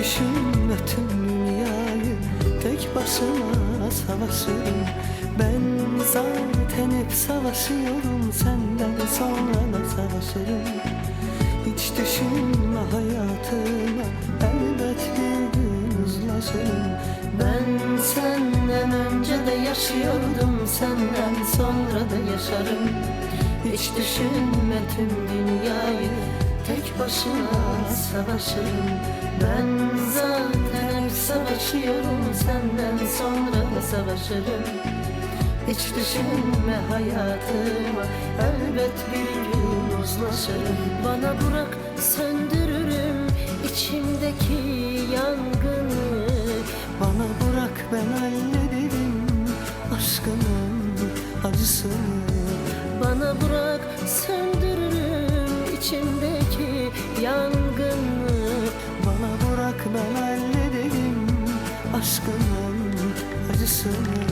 Düşünme tüm dünyayı. Tek başıma savaşırım Ben zaten hep savaşıyorum. Senden sonra da savaşırım. Hiç düşünme hayatıma. Elbet bir gün uzlaşırım. Ben senden önce de yaşıyordum. Senden sonra da yaşarım. Hiç düşünme tüm dünyayı başına savaşırım Ben zaten hep savaşıyorum. Senden sonra savaşırım. Hiç düşünme hayatıma. Elbet bir gün uzlaşırım. Bana bırak söndürürüm. İçimdeki yangını. Bana bırak ben hallederim aşkının acısını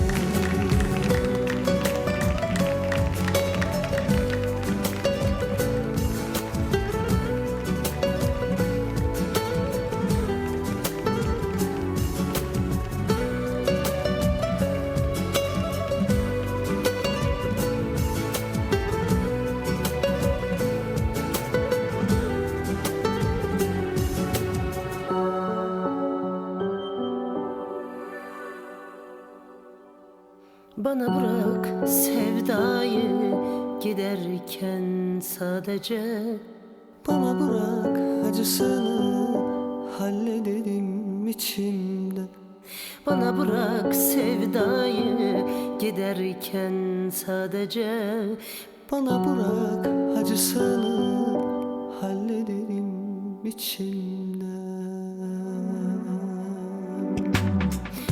Bana bırak sevdayı giderken sadece. Bana bırak acısını hallederim içimde. Bana bırak sevdayı giderken sadece. Bana bırak acısını hallederim içimde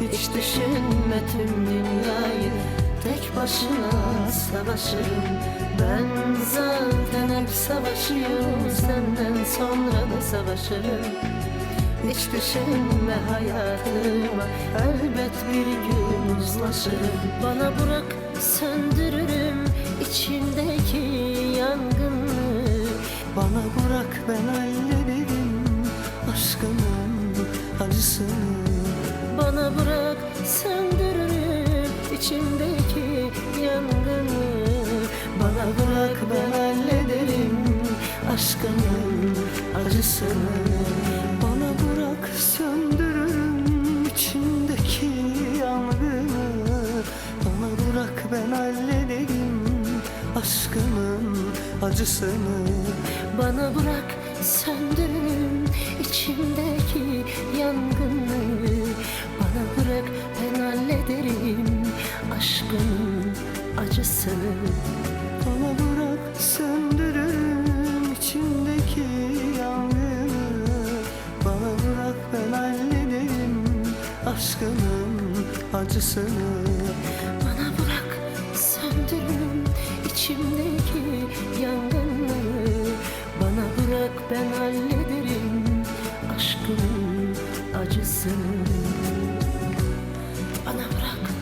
Hiç düşünme tüm dünyayı. Tek başına savaşırım Ben zaten hep savaşıyorum Senden sonra da savaşırım. Hiç düşünme hayatıma. Elbet bir gün uzlaşırım. Bana bırak söndürürüm içimdeki yangını. Bana bırak ben hallederim Aşkının acısını içimdeki yangını Bana bırak ben hallederim Aşkının acısını. Bana bırak söndürürüm içimdeki yangını. Bana bırak ben hallederim Aşkının acısını. Bana bırak söndürürüm içimdeki yangını acısını. Bana bırak söndürürüm içimdeki yangınları. Bana bırak ben hallederim aşkımın acısını. Bana bırak.